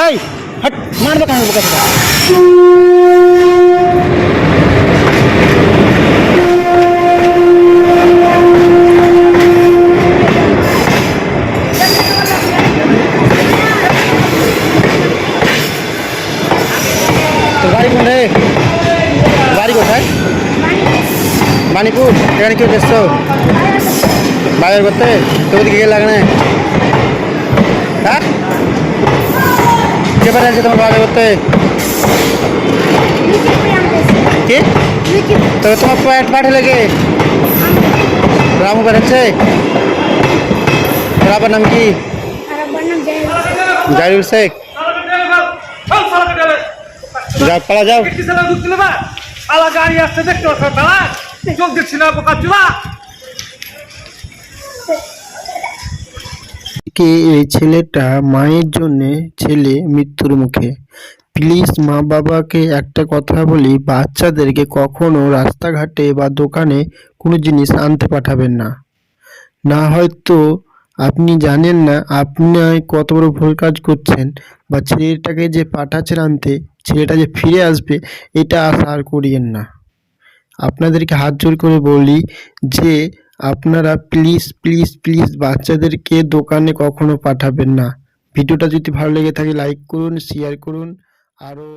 এই, হট মারবে কেন বোকা তোর বাড়ি কোন রে বাড়ি কোথায়? বাণীপুর এখানে কেউ এসছো? বাজার করতে? তো ওদিকে গিয়ে লাগনে হ্যাঁ? কে পাঠাচ্ছে তোমার বাজার করতে কি? তো তোমার প্যাট পাঠালে কে? রামু পাঠাচ্ছে আবার নাম কি? জাহিরুল শেখ। যাও, পালা, যাও। আলা গাড়ি আসছে, দেখতে পাচ্ছ না, বোকা, চুলা। কে এই ছেলেটা মায়ের জন্যে ছেলে মৃত্যুর মুখে? প্লিজ মা বাবাকে একটা কথা বলি, বাচ্চাদেরকে কখনো রাস্তাঘাটে বা দোকানে কোনো জিনিস আনতে পাঠাবেন না। না হয়তো আপনি জানেন না আপনি কত বড় ভুল কাজ করছেন বা ছেলেটাকে যে পাঠাচ্ছেন আনতে, ছেলেটা যে ফিরে আসবে, এটা আশা আর করিয়েন না। আপনাদেরকে হাত জোর করে বলি যে আপনারা প্লিজ প্লিজ প্লিজ বাচ্চাদেরকে দোকানে কখনো পাঠাবেন না। ভিডিওটা যদি ভালো লেগে থাকে লাইক করুন শেয়ার করুন, আরও